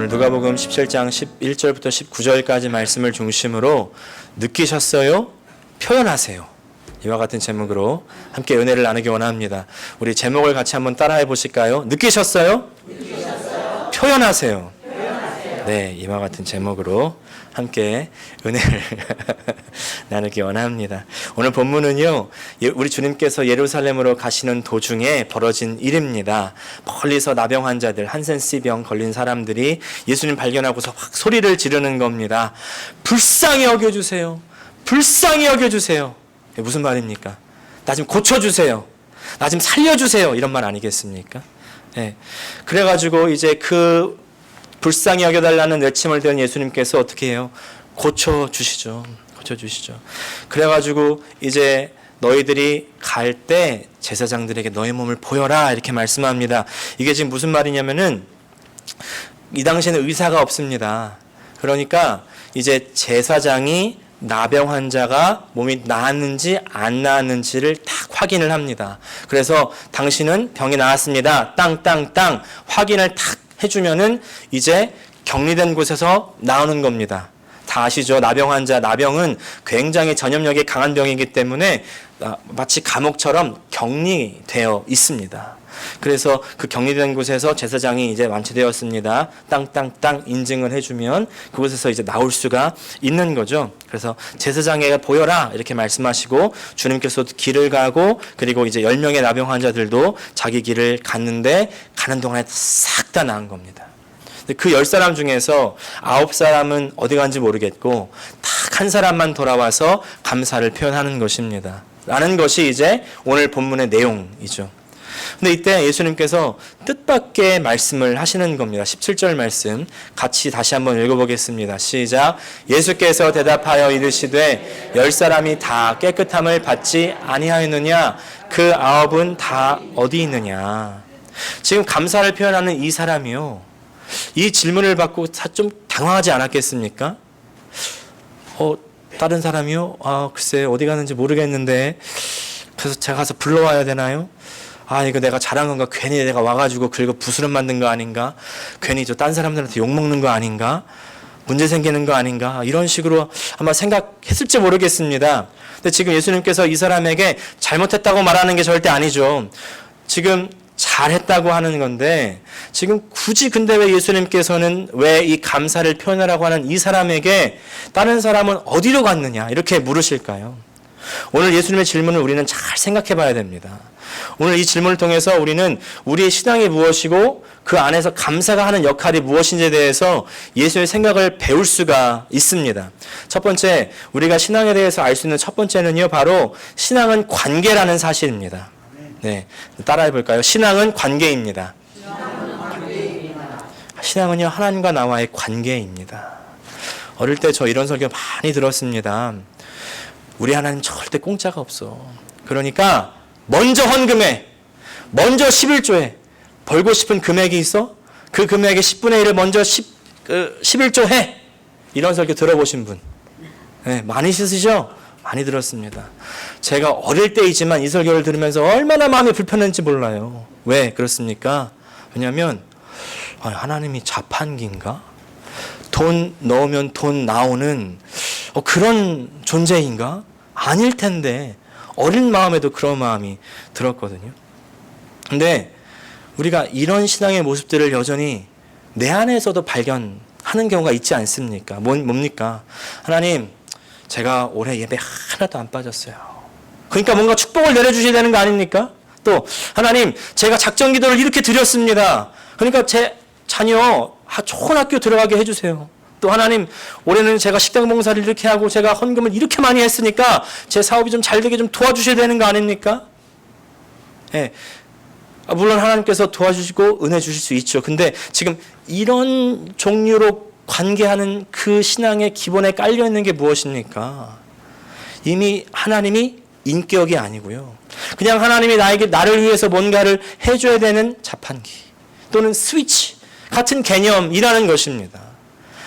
오늘 누가복음 17장 11절부터 19절까지 말씀을 중심으로 느끼셨어요? 표현하세요. 이와 같은 제목으로 함께 은혜를 나누기 원합니다. 우리 제목을 같이 한번 따라해 보실까요? 느끼셨어요? 표현하세요. 네, 이와 같은 제목으로 함께 은혜를 나누기 원합니다. 오늘 본문은요, 예- 우리 주님께서 예루살렘으로 가시는 도중에 벌어진 일입니다. 멀리서 나병 환자들, 한센씨병 걸린 사람들이 예수님 발견하고서 확 소리를 지르는 겁니다. 불쌍히 여겨주세요. 불쌍히 여겨주세요. 무슨 말입니까? 나 좀 고쳐주세요. 나 좀 살려주세요. 이런 말 아니겠습니까? 예. 그래가지고 이제 그 불쌍히 여겨달라는 외침을 들은 예수님께서 어떻게 해요? 고쳐주시죠. 고쳐주시죠. 그래가지고 이제 너희들이 갈 때 제사장들에게 너희 몸을 보여라 이렇게 말씀합니다. 이게 지금 무슨 말이냐면은 이 당시에는 의사가 없습니다. 그러니까 이제 제사장이 나병 환자가 몸이 나았는지 안 나았는지를 딱 확인을 합니다. 그래서 당신은 병이 나았습니다. 땅땅땅 확인을 탁 해주면은 이제 격리된 곳에서 나오는 겁니다. 다 아시죠? 나병 환자, 나병은 굉장히 전염력이 강한 병이기 때문에 아, 마치 감옥처럼 격리되어 있습니다. 그래서 그 격리된 곳에서 제사장이 이제 완치되었습니다. 땅땅땅 인증을 해주면 그곳에서 이제 나올 수가 있는 거죠. 그래서 제사장에게 보여라 이렇게 말씀하시고 주님께서도 길을 가고 그리고 이제 열 명의 나병 환자들도 자기 길을 갔는데 가는 동안에 싹 다 나은 겁니다. 그 열 사람 중에서 아홉 사람은 어디 간지 모르겠고 딱 한 사람만 돌아와서 감사를 표현하는 것입니다. 라는 것이 이제 오늘 본문의 내용이죠. 근데 이때 예수님께서 뜻밖의 말씀을 하시는 겁니다. 17절 말씀 같이 다시 한번 읽어보겠습니다. 시작. 예수께서 대답하여 이르시되 열 사람이 다 깨끗함을 받지 아니하였느냐? 그 아홉은 다 어디 있느냐? 지금 감사를 표현하는 이 사람이요. 이 질문을 받고 사- 좀 당황하지 않았겠습니까? 어, 다른 사람이요? 아, 글쎄, 어디 가는지 모르겠는데. 그래서 제가 가서 불러와야 되나요? 아, 이거 내가 잘한 건가? 괜히 내가 와가지고 긁어 부스럼 만든 거 아닌가? 괜히 저 딴 사람들한테 욕먹는 거 아닌가? 문제 생기는 거 아닌가? 이런 식으로 아마 생각했을지 모르겠습니다. 근데 지금 예수님께서 이 사람에게 잘못했다고 말하는 게 절대 아니죠. 지금 잘했다고 하는 건데 지금 굳이 근데 왜 예수님께서는 왜 이 감사를 표현하라고 하는 이 사람에게 다른 사람은 어디로 갔느냐 이렇게 물으실까요? 오늘 예수님의 질문을 우리는 잘 생각해 봐야 됩니다. 오늘 이 질문을 통해서 우리는 우리의 신앙이 무엇이고 그 안에서 감사가 하는 역할이 무엇인지에 대해서 예수의 생각을 배울 수가 있습니다. 첫 번째, 우리가 신앙에 대해서 알 수 있는 첫 번째는요, 바로 신앙은 관계라는 사실입니다. 네. 따라해 볼까요? 신앙은 관계입니다. 신앙은요, 하나님과 나와의 관계입니다. 어릴 때 저 이런 설교 많이 들었습니다. 우리 하나님 절대 공짜가 없어. 그러니까 먼저 헌금해. 먼저 11조해. 벌고 싶은 금액이 있어? 그 금액의 10분의 1을 먼저 10, 그 11조 해. 이런 설교 들어보신 분. 네, 많이 있으시죠? 많이 들었습니다. 제가 어릴 때이지만 이 설교를 들으면서 얼마나 마음이 불편한지 몰라요. 왜 그렇습니까? 왜냐하면 아, 하나님이 자판기인가? 돈 넣으면 돈 나오는 어, 그런 존재인가? 아닐 텐데 어린 마음에도 그런 마음이 들었거든요. 근데 우리가 이런 신앙의 모습들을 여전히 내 안에서도 발견하는 경우가 있지 않습니까? 뭔, 뭡니까? 하나님, 제가 올해 예배 하나도 안 빠졌어요. 그러니까 뭔가 축복을 내려주셔야 되는 거 아닙니까? 또, 하나님, 제가 작전 기도를 이렇게 드렸습니다. 그러니까 제 자녀 하- 좋은 학교 들어가게 해주세요. 또 하나님, 올해는 제가 식당 봉사를 이렇게 하고 제가 헌금을 이렇게 많이 했으니까 제 사업이 좀 잘 되게 좀 도와주셔야 되는 거 아닙니까? 예. 아, 물론 하나님께서 도와주시고 은혜 주실 수 있죠. 근데 지금 이런 종류로 관계하는 그 신앙의 기본에 깔려 있는 게 무엇입니까? 이미 하나님이 인격이 아니고요. 그냥 하나님이 나에게 나를 위해서 뭔가를 해줘야 되는 자판기 또는 스위치 같은 개념이라는 것입니다.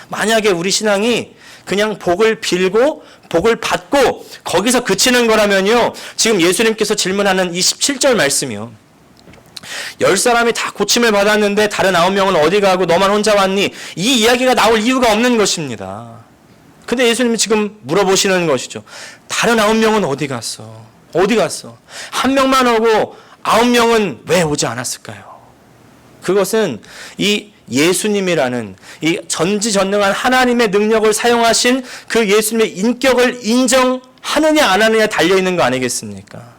만약에 우리 신앙이 그냥 복을 빌고 복을 받고 거기서 그치는 거라면요. 지금 예수님께서 질문하는 이 17절 말씀이요. 열 사람이 다 고침을 받았는데 다른 아홉 명은 어디 가고 너만 혼자 왔니? 이 이야기가 나올 이유가 없는 것입니다. 근데 예수님이 지금 물어보시는 것이죠. 다른 아홉 명은 어디 갔어? 어디 갔어? 한 명만 오고 아홉 명은 왜 오지 않았을까요? 그것은 이 예수님이라는 이 전지전능한 하나님의 능력을 사용하신 그 예수님의 인격을 인정하느냐 안 하느냐 달려 있는 거 아니겠습니까?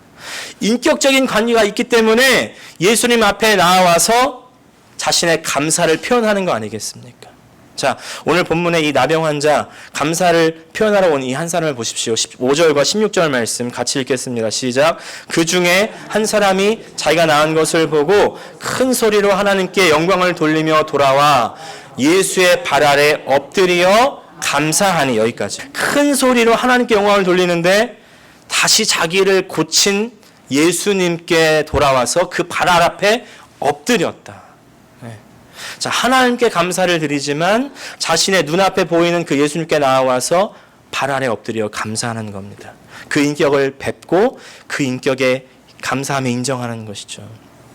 인격적인 관계가 있기 때문에 예수님 앞에 나와서 자신의 감사를 표현하는 거 아니겠습니까? 자, 오늘 본문의 이 나병 환자 감사를 표현하러 온 이 한 사람을 보십시오. 5절과 16절 말씀 같이 읽겠습니다. 시작. 그 중에 한 사람이 자기가 나은 것을 보고 큰 소리로 하나님께 영광을 돌리며 돌아와 예수의 발 아래 엎드려 감사하니 여기까지. 큰 소리로 하나님께 영광을 돌리는데 다시 자기를 고친 예수님께 돌아와서 그 발 앞에 엎드렸다. 네. 자, 하나님께 감사를 드리지만 자신의 눈앞에 보이는 그 예수님께 나와서 발 아래 엎드려 감사하는 겁니다. 그 인격을 뵙고 그 인격에 감사함에 인정하는 것이죠.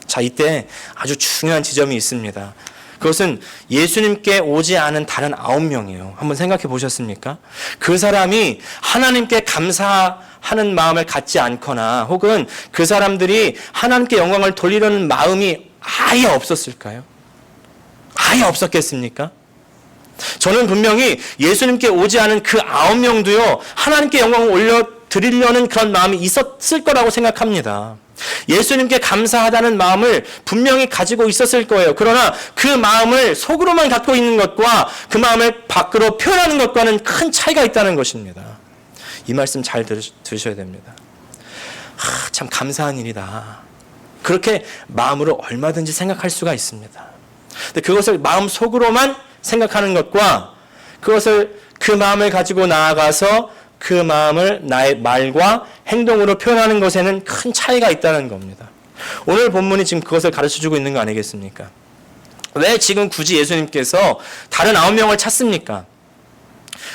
자, 이때 아주 중요한 지점이 있습니다. 그것은 예수님께 오지 않은 다른 아홉 명이에요. 한번 생각해 보셨습니까? 그 사람이 하나님께 감사하는 마음을 갖지 않거나 혹은 그 사람들이 하나님께 영광을 돌리려는 마음이 아예 없었을까요? 아예 없었겠습니까? 저는 분명히 예수님께 오지 않은 그 아홉 명도요, 하나님께 영광을 올려 드리려는 그런 마음이 있었을 거라고 생각합니다. 예수님께 감사하다는 마음을 분명히 가지고 있었을 거예요. 그러나 그 마음을 속으로만 갖고 있는 것과 그 마음을 밖으로 표현하는 것과는 큰 차이가 있다는 것입니다. 이 말씀 잘 들으셔야 됩니다. 아, 참 감사한 일이다. 그렇게 마음으로 얼마든지 생각할 수가 있습니다. 근데 그것을 마음 속으로만 생각하는 것과 그것을 그 마음을 가지고 나아가서 그 마음을 나의 말과 행동으로 표현하는 것에는 큰 차이가 있다는 겁니다. 오늘 본문이 지금 그것을 가르쳐 주고 있는 거 아니겠습니까? 왜 지금 굳이 예수님께서 다른 아홉 명을 찾습니까?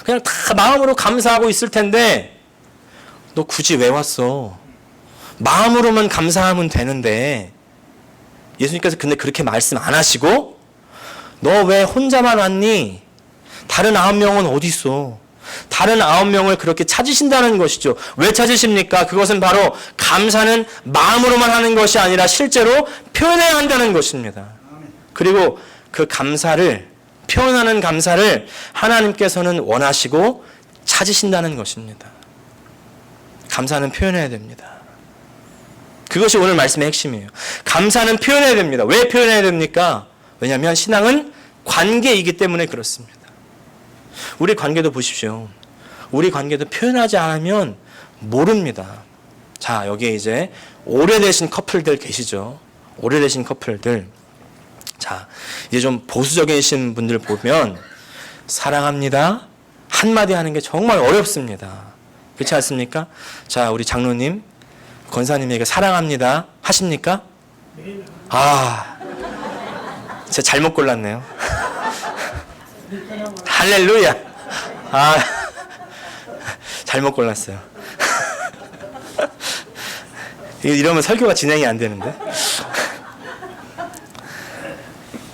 그냥 다 마음으로 감사하고 있을 텐데 너 굳이 왜 왔어? 마음으로만 감사하면 되는데 예수님께서 근데 그렇게 말씀 안 하시고 너 왜 혼자만 왔니? 다른 아홉 명은 어디 있어? 다른 아홉 명을 그렇게 찾으신다는 것이죠. 왜 찾으십니까? 그것은 바로 감사는 마음으로만 하는 것이 아니라 실제로 표현해야 한다는 것입니다. 그리고 그 감사를 표현하는 감사를 하나님께서는 원하시고 찾으신다는 것입니다. 감사는 표현해야 됩니다. 그것이 오늘 말씀의 핵심이에요. 감사는 표현해야 됩니다. 왜 표현해야 됩니까? 왜냐하면 신앙은 관계이기 때문에 그렇습니다. 우리 관계도 보십시오. 우리 관계도 표현하지 않으면 모릅니다. 자, 여기에 이제 오래되신 커플들 계시죠? 오래되신 커플들. 자, 이제 좀 보수적이신 분들 보면 사랑합니다. 한마디 하는 게 정말 어렵습니다. 그렇지 않습니까? 자, 우리 장로님, 권사님에게 사랑합니다. 하십니까? 아, 제가 잘못 골랐네요. 할렐루야. 아, 잘못 골랐어요. 이러면 설교가 진행이 안 되는데.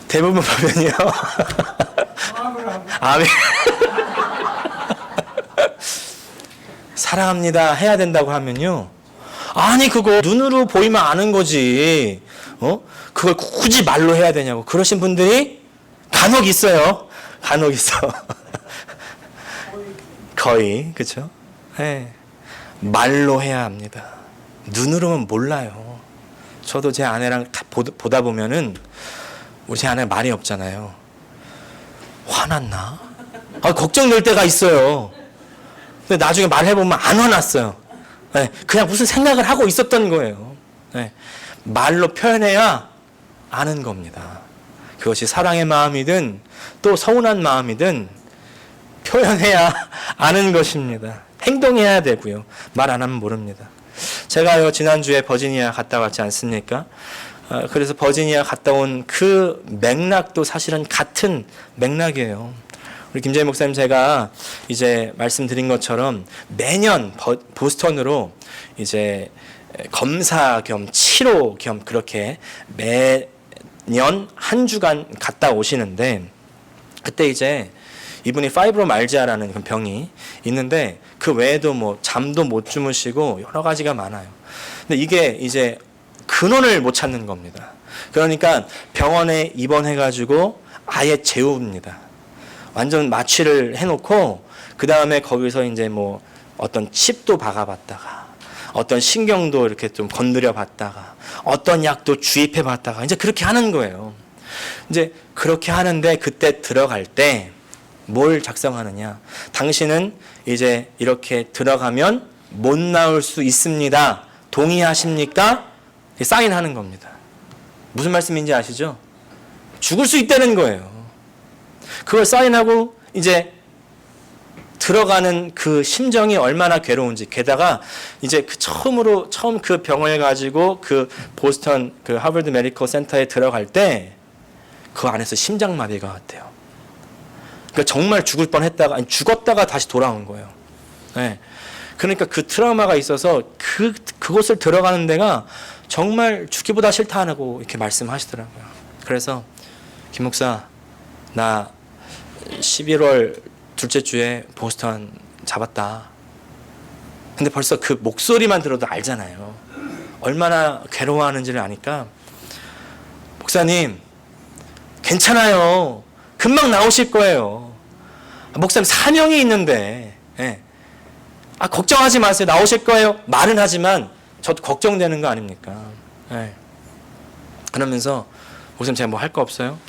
대부분 보면요. 아멘. 사랑합니다. 해야 된다고 하면요. 아니, 그거 눈으로 보이면 아는 거지. 어? 그걸 굳이 말로 해야 되냐고. 그러신 분들이 간혹 있어요. 간혹 있어. 거의, 그쵸? 네. 말로 해야 합니다. 눈으로는 몰라요. 저도 제 아내랑 다 보다 보면은 우리 제 아내 말이 없잖아요. 화났나? 아, 걱정될 때가 있어요. 근데 나중에 말해보면 안 화났어요. 네, 그냥 무슨 생각을 하고 있었던 거예요. 네, 말로 표현해야 아는 겁니다. 그것이 사랑의 마음이든 또 서운한 마음이든 표현해야 아는 것입니다. 행동해야 되고요. 말 안 하면 모릅니다. 제가요, 지난주에 버지니아 갔다 왔지 않습니까? 어, 그래서 버지니아 갔다 온 그 맥락도 사실은 같은 맥락이에요. 우리 김재희 목사님 제가 이제 말씀드린 것처럼 매년 버, 보스턴으로 이제 검사 겸 치료 겸 그렇게 매년 한 주간 갔다 오시는데 그때 이제 이분이 파이브로말지아라는 병이 있는데 그 외에도 뭐 잠도 못 주무시고 여러 가지가 많아요. 근데 이게 이제 근원을 못 찾는 겁니다. 그러니까 병원에 입원해가지고 아예 재웁니다. 완전 마취를 해놓고 그 다음에 거기서 이제 뭐 어떤 칩도 박아봤다가 어떤 신경도 이렇게 좀 건드려 봤다가 어떤 약도 주입해 봤다가 이제 그렇게 하는 거예요. 이제 그렇게 하는데 그때 들어갈 때 뭘 작성하느냐? 당신은 이제 이렇게 들어가면 못 나올 수 있습니다. 동의하십니까? 사인하는 겁니다. 무슨 말씀인지 아시죠? 죽을 수 있다는 거예요. 그걸 사인하고 이제 들어가는 그 심정이 얼마나 괴로운지 게다가 이제 그 처음으로 처음 그 병을 가지고 그 보스턴 그 하버드 메디컬 센터에 들어갈 때 그 안에서 심장마비가 왔대요. 그러니까 정말 죽을 뻔했다가 아니 죽었다가 다시 돌아온 거예요. 네. 그러니까 그 트라우마가 있어서 그 그곳을 들어가는 데가 정말 죽기보다 싫다고 이렇게 말씀하시더라고요. 그래서 김 목사 나 11월 둘째 주에 보스턴 잡았다. 근데 벌써 그 목소리만 들어도 알잖아요. 얼마나 괴로워하는지를 아니까 목사님 괜찮아요. 금방 나오실 거예요. 목사님 사명이 있는데 예. 아 걱정하지 마세요. 나오실 거예요. 말은 하지만 저도 걱정되는 거 아닙니까? 예. 그러면서 목사님 제가 뭐 할 거 없어요?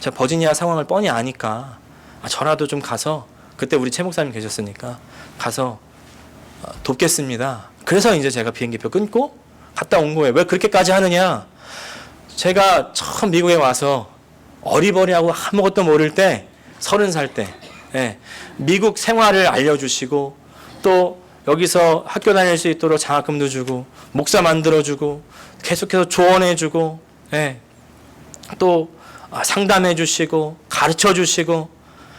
제가 버지니아 상황을 뻔히 아니까 아, 저라도 좀 가서 그때 우리 최 목사님 계셨으니까 가서 어, 돕겠습니다. 그래서 이제 제가 비행기표 끊고 갔다 온 거예요. 왜 그렇게까지 하느냐? 제가 처음 미국에 와서 어리버리하고 아무것도 모를 때 서른 살 때 예, 미국 생활을 알려주시고 또 여기서 학교 다닐 수 있도록 장학금도 주고 목사 만들어주고 계속해서 조언해주고 예, 또 아, 상담해 주시고 가르쳐 주시고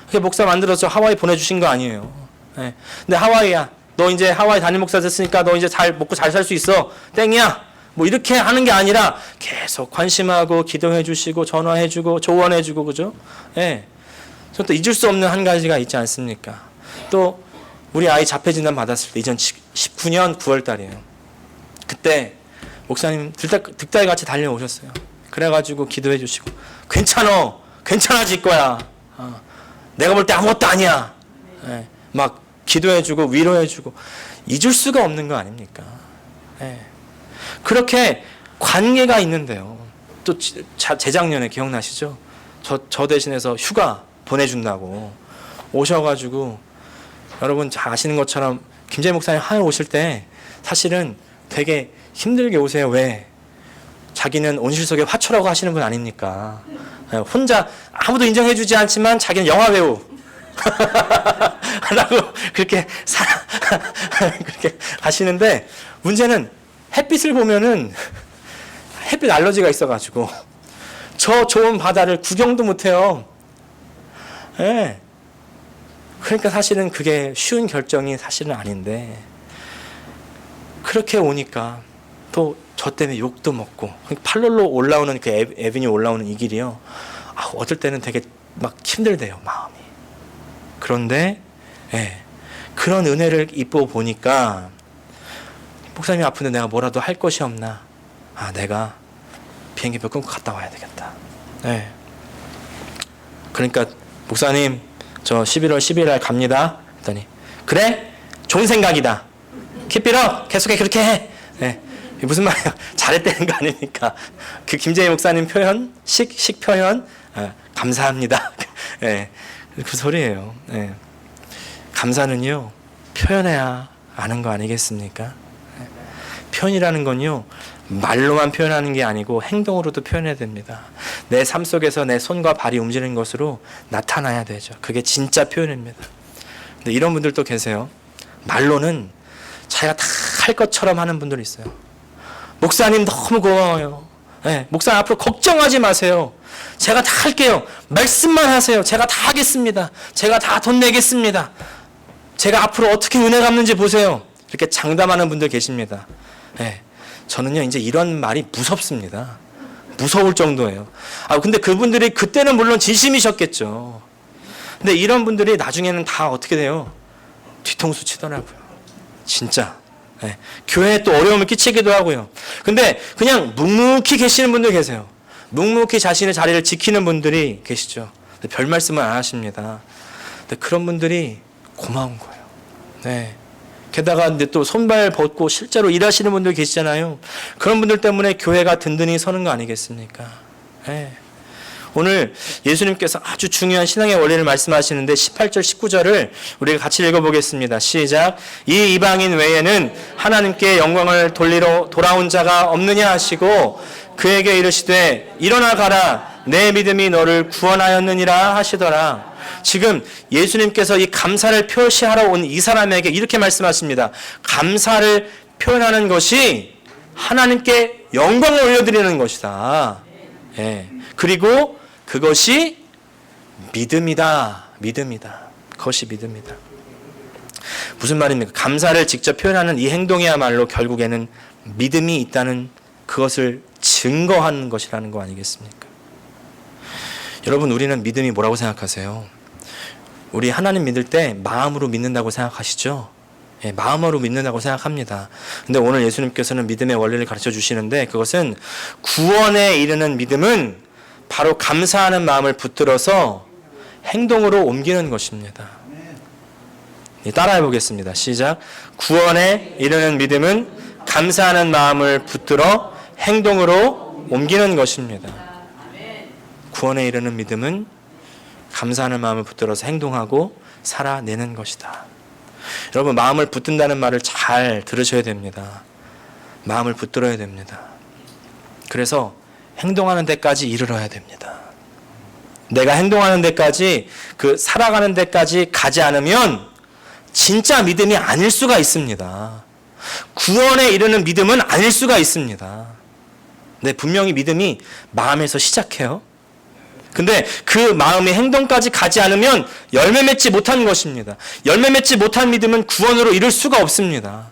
그게 목사 만들어서 하와이 보내주신 거 아니에요. 예. 근데 하와이야. 너 이제 하와이 담임 목사 됐으니까 너 이제 잘 먹고 잘 살 수 있어. 땡이야. 뭐 이렇게 하는 게 아니라 계속 관심하고 기도해 주시고 전화해 주고 조언해 주고 그죠? 예. 또 잊을 수 없는 한 가지가 있지 않습니까? 또 우리 아이 자폐 진단 받았을 때 2019년 9월 달이에요. 그때 목사님 득달, 득달 같이 달려오셨어요. 그래가지고 기도해 주시고 괜찮어, 괜찮아질 거야. 어. 내가 볼 때 아무것도 아니야. 예. 막 기도해 주고 위로해 주고 잊을 수가 없는 거 아닙니까? 예. 그렇게 관계가 있는데요. 또 지- 자- 재작년에 기억나시죠? 저, 저 대신해서 휴가 보내준다고 오셔가지고 여러분 잘 아시는 것처럼 김재 목사님 하에 오실 때 사실은 되게 힘들게 오세요. 왜? 자기는 온실 속의 화초라고 하시는 분 아닙니까? 예, 혼자 아무도 인정해주지 않지만 자기는 영화 배우. 라고 그렇게 사, 그렇게 하시는데 문제는 햇빛을 보면은 햇빛 알러지가 있어가지고 저 좋은 바다를 구경도 못해요. 예. 그러니까 사실은 그게 쉬운 결정이 사실은 아닌데 그렇게 오니까 또 저 때문에 욕도 먹고 팔롤로 올라오는 그 에- 에비뉴 올라오는 이 길이요. 아, 어떨 때는 되게 막 힘들대요 마음이. 그런데 예, 그런 은혜를 입고 보니까 목사님 아픈데 내가 뭐라도 할 것이 없나? 아 내가 비행기표 끊고 갔다 와야 되겠다. 예. 그러니까 목사님 저 11월 12일 날 갑니다. 했더니 그래 좋은 생각이다. 키피러 계속해 그렇게 해. 예. 무슨 말이야? 잘했다는 거 아닙니까? 그 김재희 목사님 표현, 식, 식 표현, 아, 감사합니다. 예, 그 소리예요. 예. 감사는요, 표현해야 아는 거 아니겠습니까? 예. 표현이라는 건요, 말로만 표현하는 게 아니고 행동으로도 표현해야 됩니다. 내 삶 속에서 내 손과 발이 움직이는 것으로 나타나야 되죠. 그게 진짜 표현입니다. 근데 이런 분들도 계세요. 말로는 자기가 다 할 것처럼 하는 분들이 있어요. 목사님 너무 고마워요. 네, 목사님 앞으로 걱정하지 마세요. 제가 다 할게요. 말씀만 하세요. 제가 다 하겠습니다. 제가 다 돈 내겠습니다. 제가 앞으로 어떻게 은혜 갚는지 보세요. 이렇게 장담하는 분들 계십니다. 네, 저는요 이제 이런 말이 무섭습니다. 무서울 정도예요. 아 근데 그분들이 그때는 물론 진심이셨겠죠. 근데 이런 분들이 나중에는 다 어떻게 돼요? 뒤통수 치더라고요. 진짜. 네. 교회에 또 어려움을 끼치기도 하고요. 근데 그냥 묵묵히 계시는 분들 계세요. 묵묵히 자신의 자리를 지키는 분들이 계시죠. 별 말씀을 안 하십니다. 근데 그런 분들이 고마운 거예요. 네. 게다가 근데 또 손발 벗고 실제로 일하시는 분들 계시잖아요. 그런 분들 때문에 교회가 든든히 서는 거 아니겠습니까? 네. 오늘 예수님께서 아주 중요한 신앙의 원리를 말씀하시는데 18절 19절을 우리가 같이 읽어보겠습니다. 시작. 이 이방인 외에는 하나님께 영광을 돌리러 돌아온 자가 없느냐 하시고 그에게 이르시되 일어나 가라 내 믿음이 너를 구원하였느니라 하시더라. 지금 예수님께서 이 감사를 표시하러 온 이 사람에게 이렇게 말씀하십니다. 감사를 표현하는 것이 하나님께 영광을 올려드리는 것이다. 예. 그리고 그것이 믿음이다. 믿음이다. 그것이 믿음이다. 무슨 말입니까? 감사를 직접 표현하는 이 행동이야말로 결국에는 믿음이 있다는 그것을 증거하는 것이라는 거 아니겠습니까? 여러분, 우리는 믿음이 뭐라고 생각하세요? 우리 하나님 믿을 때 마음으로 믿는다고 생각하시죠? 예, 마음으로 믿는다고 생각합니다. 근데 오늘 예수님께서는 믿음의 원리를 가르쳐 주시는데 그것은 구원에 이르는 믿음은 바로 감사하는 마음을 붙들어서 행동으로 옮기는 것입니다. 예, 따라해 보겠습니다. 시작. 구원에 이르는 믿음은 감사하는 마음을 붙들어 행동으로 옮기는 것입니다. 구원에 이르는 믿음은 감사하는 마음을 붙들어서 행동하고 살아내는 것이다. 여러분 마음을 붙든다는 말을 잘 들으셔야 됩니다. 마음을 붙들어야 됩니다. 그래서 행동하는 데까지 이르러야 됩니다. 내가 행동하는 데까지 그 살아가는 데까지 가지 않으면 진짜 믿음이 아닐 수가 있습니다. 구원에 이르는 믿음은 아닐 수가 있습니다. 네, 분명히 믿음이 마음에서 시작해요. 근데 그 마음의 행동까지 가지 않으면 열매 맺지 못한 것입니다. 열매 맺지 못한 믿음은 구원으로 이룰 수가 없습니다.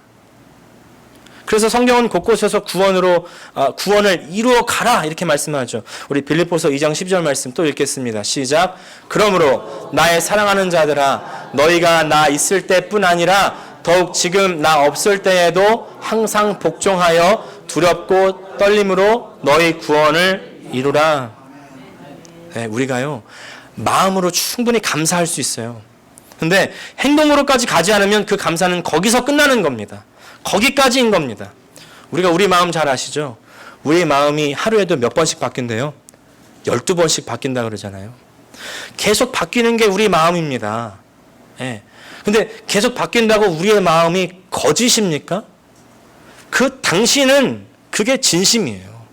그래서 성경은 곳곳에서 구원으로 아, 구원을 이루어 가라 이렇게 말씀하죠. 우리 빌립보서 2장 10절 말씀 또 읽겠습니다. 시작. 그러므로 나의 사랑하는 자들아 너희가 나 있을 때뿐 아니라 더욱 지금 나 없을 때에도 항상 복종하여 두렵고 떨림으로 너희 구원을 이루라. 네, 우리가요 마음으로 충분히 감사할 수 있어요. 근데 행동으로까지 가지 않으면 그 감사는 거기서 끝나는 겁니다. 거기까지인 겁니다. 우리가 우리 마음 잘 아시죠? 우리 마음이 하루에도 몇 번씩 바뀐대요? 12번씩 바뀐다 그러잖아요. 계속 바뀌는 게 우리 마음입니다. 예. 근데 계속 바뀐다고 우리의 마음이 거짓입니까? 그 당신은 그게 진심이에요.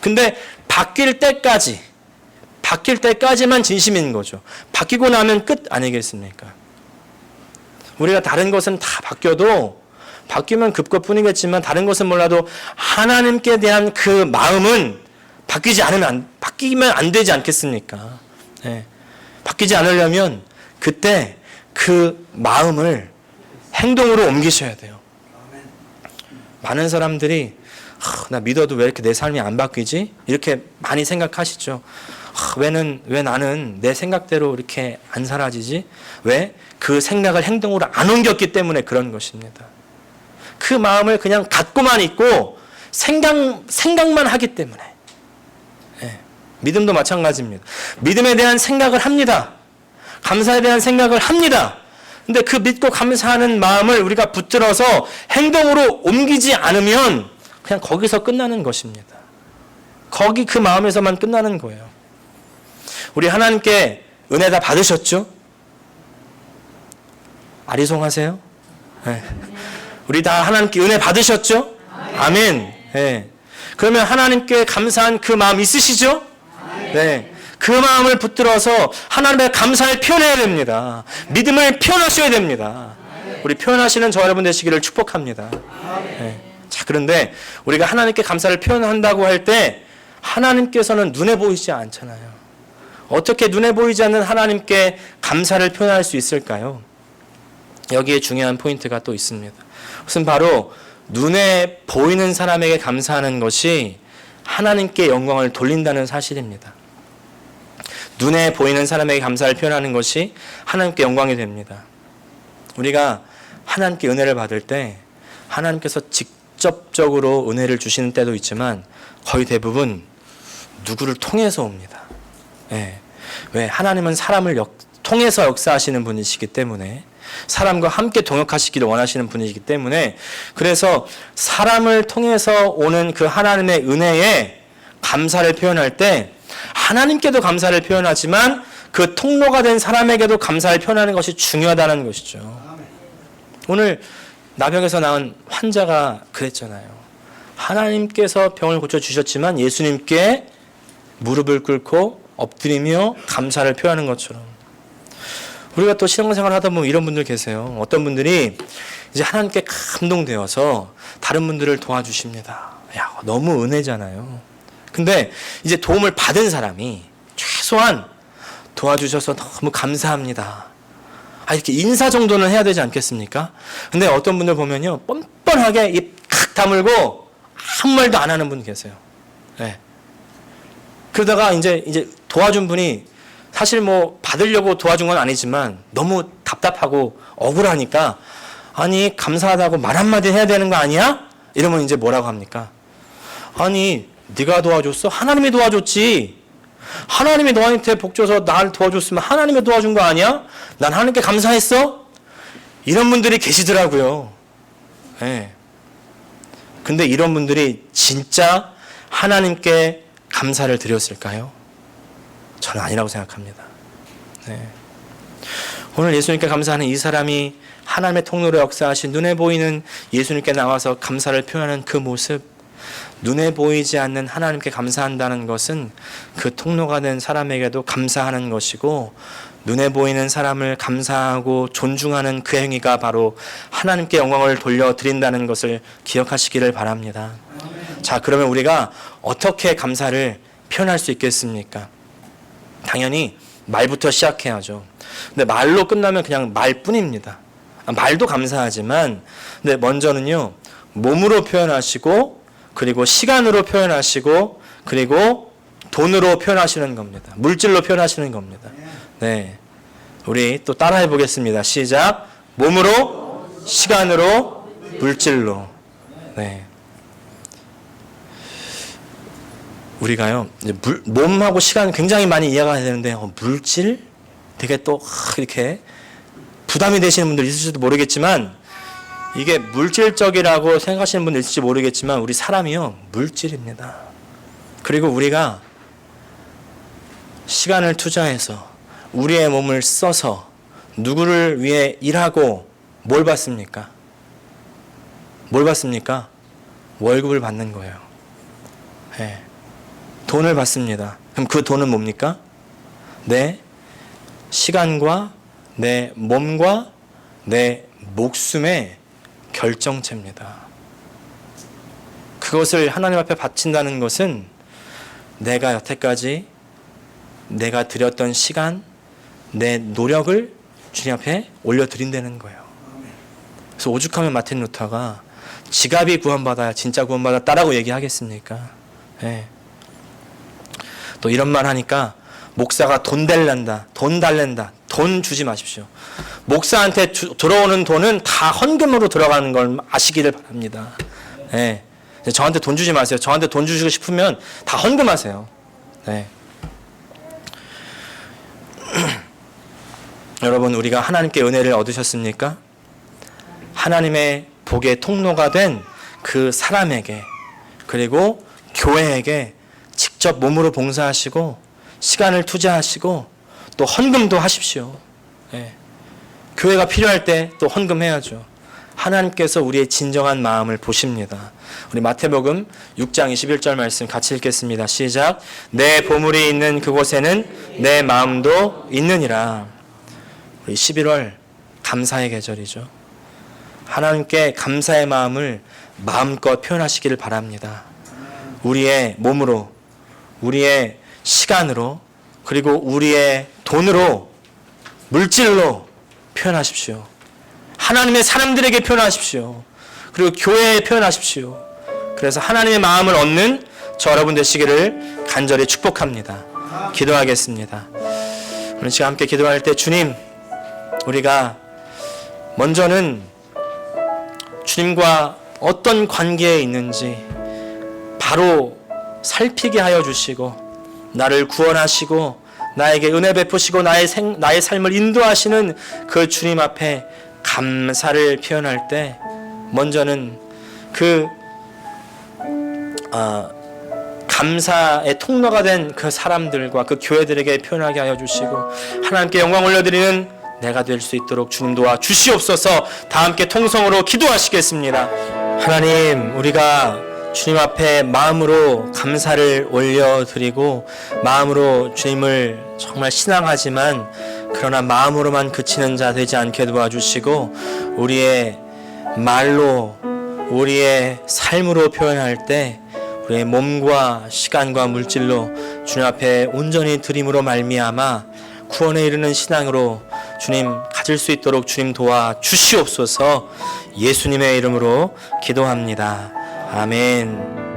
근데 바뀔 때까지 바뀔 때까지만 진심인 거죠. 바뀌고 나면 끝 아니겠습니까? 우리가 다른 것은 다 바뀌어도 바뀌면 급것뿐이겠지만 다른 것은 몰라도 하나님께 대한 그 마음은 바뀌지 않으면 안, 바뀌면 안 되지 않겠습니까? 네. 바뀌지 않으려면 그때 그 마음을 행동으로 옮기셔야 돼요. 많은 사람들이 하, 나 믿어도 왜 이렇게 내 삶이 안 바뀌지? 이렇게 많이 생각하시죠. 하, 왜는 왜 나는 내 생각대로 이렇게 안 사라지지? 왜? 그 생각을 행동으로 안 옮겼기 때문에 그런 것입니다. 그 마음을 그냥 갖고만 있고 생각 생각만 하기 때문에 예, 믿음도 마찬가지입니다. 믿음에 대한 생각을 합니다. 감사에 대한 생각을 합니다. 근데 그 믿고 감사하는 마음을 우리가 붙들어서 행동으로 옮기지 않으면 그냥 거기서 끝나는 것입니다. 거기 그 마음에서만 끝나는 거예요. 우리 하나님께 은혜 다 받으셨죠? 아리송하세요? 네. 우리 다 하나님께 은혜 받으셨죠? 아멘. 네. 그러면 하나님께 감사한 그 마음 있으시죠? 네. 그 마음을 붙들어서 하나님의 감사를 표현해야 됩니다. 믿음을 표현하셔야 됩니다. 우리 표현하시는 저 여러분 되시기를 축복합니다. 네. 자, 그런데 우리가 하나님께 감사를 표현한다고 할 때 하나님께서는 눈에 보이지 않잖아요. 어떻게 눈에 보이지 않는 하나님께 감사를 표현할 수 있을까요? 여기에 중요한 포인트가 또 있습니다. 그것은 바로 눈에 보이는 사람에게 감사하는 것이 하나님께 영광을 돌린다는 사실입니다. 눈에 보이는 사람에게 감사를 표현하는 것이 하나님께 영광이 됩니다. 우리가 하나님께 은혜를 받을 때 하나님께서 직접적으로 은혜를 주시는 때도 있지만 거의 대부분 누구를 통해서 옵니다. 예. 왜 하나님은 사람을 역, 통해서 역사하시는 분이시기 때문에 사람과 함께 동역하시기를 원하시는 분이기 때문에 그래서 사람을 통해서 오는 그 하나님의 은혜에 감사를 표현할 때 하나님께도 감사를 표현하지만 그 통로가 된 사람에게도 감사를 표현하는 것이 중요하다는 것이죠. 오늘 나병에서 나온 환자가 그랬잖아요. 하나님께서 병을 고쳐 주셨지만 예수님께 무릎을 꿇고 엎드리며 감사를 표하는 것처럼 우리가 또 신앙생활 하다 보면 이런 분들 계세요. 어떤 분들이 이제 하나님께 감동되어서 다른 분들을 도와주십니다. 야, 너무 은혜잖아요. 근데 이제 도움을 받은 사람이 최소한 도와주셔서 너무 감사합니다. 아, 이렇게 인사 정도는 해야 되지 않겠습니까? 근데 어떤 분들 보면요. 뻔뻔하게 입칵 다물고 아무 말도 안 하는 분 계세요. 네. 그러다가 이제 이제 도와준 분이 사실 뭐 받으려고 도와준 건 아니지만 너무 답답하고 억울하니까 아니 감사하다고 말 한마디 해야 되는 거 아니야? 이러면 이제 뭐라고 합니까? 아니 네가 도와줬어? 하나님이 도와줬지. 하나님이 너한테 복 줘서 날 도와줬으면 하나님이 도와준 거 아니야? 난 하나님께 감사했어? 이런 분들이 계시더라고요. 예. 근데 이런 분들이 진짜 하나님께 감사를 드렸을까요? 저는 아니라고 생각합니다. 네. 오늘 예수님께 감사하는 이 사람이 하나님의 통로로 역사하신 눈에 보이는 예수님께 나와서 감사를 표현하는 그 모습, 눈에 보이지 않는 하나님께 감사한다는 것은 그 통로가 된 사람에게도 감사하는 것이고, 눈에 보이는 사람을 감사하고 존중하는 그 행위가 바로 하나님께 영광을 돌려드린다는 것을 기억하시기를 바랍니다. 자, 그러면 우리가 어떻게 감사를 표현할 수 있겠습니까? 당연히 말부터 시작해야죠. 근데 말로 끝나면 그냥 말뿐입니다. 아, 말도 감사하지만, 근데 먼저는요, 몸으로 표현하시고, 그리고 시간으로 표현하시고, 그리고 돈으로 표현하시는 겁니다. 물질로 표현하시는 겁니다. 네. 우리 또 따라해 보겠습니다. 시작. 몸으로, 시간으로, 물질로. 네. 우리가요 물, 몸하고 시간 굉장히 많이 이해가 되는데 어, 물질 되게 또 하, 이렇게 부담이 되시는 분들 있을지도 모르겠지만 이게 물질적이라고 생각하시는 분들 있을지 모르겠지만 우리 사람이요 물질입니다. 그리고 우리가 시간을 투자해서 우리의 몸을 써서 누구를 위해 일하고 뭘 받습니까? 뭘 받습니까? 월급을 받는 거예요. 네. 돈을 받습니다. 그럼 그 돈은 뭡니까? 내 시간과 내 몸과 내 목숨의 결정체입니다. 그것을 하나님 앞에 바친다는 것은 내가 여태까지 내가 드렸던 시간, 내 노력을 주님 앞에 올려드린다는 거예요. 그래서 오죽하면 마틴 루터가 지갑이 구원받아야 진짜 구원받았다라고 얘기하겠습니까? 네. 또 이런 말 하니까 목사가 돈 달란다, 돈 달랜다, 돈 주지 마십시오. 목사한테 주, 들어오는 돈은 다 헌금으로 들어가는 걸 아시기를 바랍니다. 네. 저한테 돈 주지 마세요. 저한테 돈 주시고 싶으면 다 헌금하세요. 네. 여러분, 우리가 하나님께 은혜를 얻으셨습니까? 하나님의 복의 통로가 된 그 사람에게, 그리고 교회에게 직접 몸으로 봉사하시고, 시간을 투자하시고, 또 헌금도 하십시오. 네. 교회가 필요할 때 또 헌금해야죠. 하나님께서 우리의 진정한 마음을 보십니다. 우리 마태복음 6장 21절 말씀 같이 읽겠습니다. 시작. 내 보물이 있는 그곳에는 내 마음도 있느니라. 우리 11월 감사의 계절이죠. 하나님께 감사의 마음을 마음껏 표현하시기를 바랍니다. 우리의 몸으로, 우리의 시간으로, 그리고 우리의 돈으로, 물질로 표현하십시오. 하나님의 사람들에게 표현하십시오. 그리고 교회에 표현하십시오. 그래서 하나님의 마음을 얻는 저 여러분 되시기를 간절히 축복합니다. 기도하겠습니다. 오늘 시간 함께 기도할 때 주님, 우리가 먼저는 주님과 어떤 관계에 있는지 바로 살피게 하여 주시고 나를 구원하시고 나에게 은혜 베푸시고 나의 생, 나의 삶을 인도하시는 그 주님 앞에 감사를 표현할 때 먼저는 그 아, 감사의 통로가 된 그 사람들과 그 교회들에게 표현하게 하여 주시고 하나님께 영광 올려드리는 내가 될 수 있도록 주님 도와 주시옵소서 다 함께 통성으로 기도하시겠습니다. 하나님 우리가 주님 앞에 마음으로 감사를 올려드리고 마음으로 주님을 정말 신앙하지만 그러나 마음으로만 그치는 자 되지 않게 도와주시고 우리의 말로 우리의 삶으로 표현할 때 우리의 몸과 시간과 물질로 주님 앞에 온전히 드림으로 말미암아 구원에 이르는 신앙으로 주님 가질 수 있도록 주님 도와 주시옵소서 예수님의 이름으로 기도합니다. 아멘.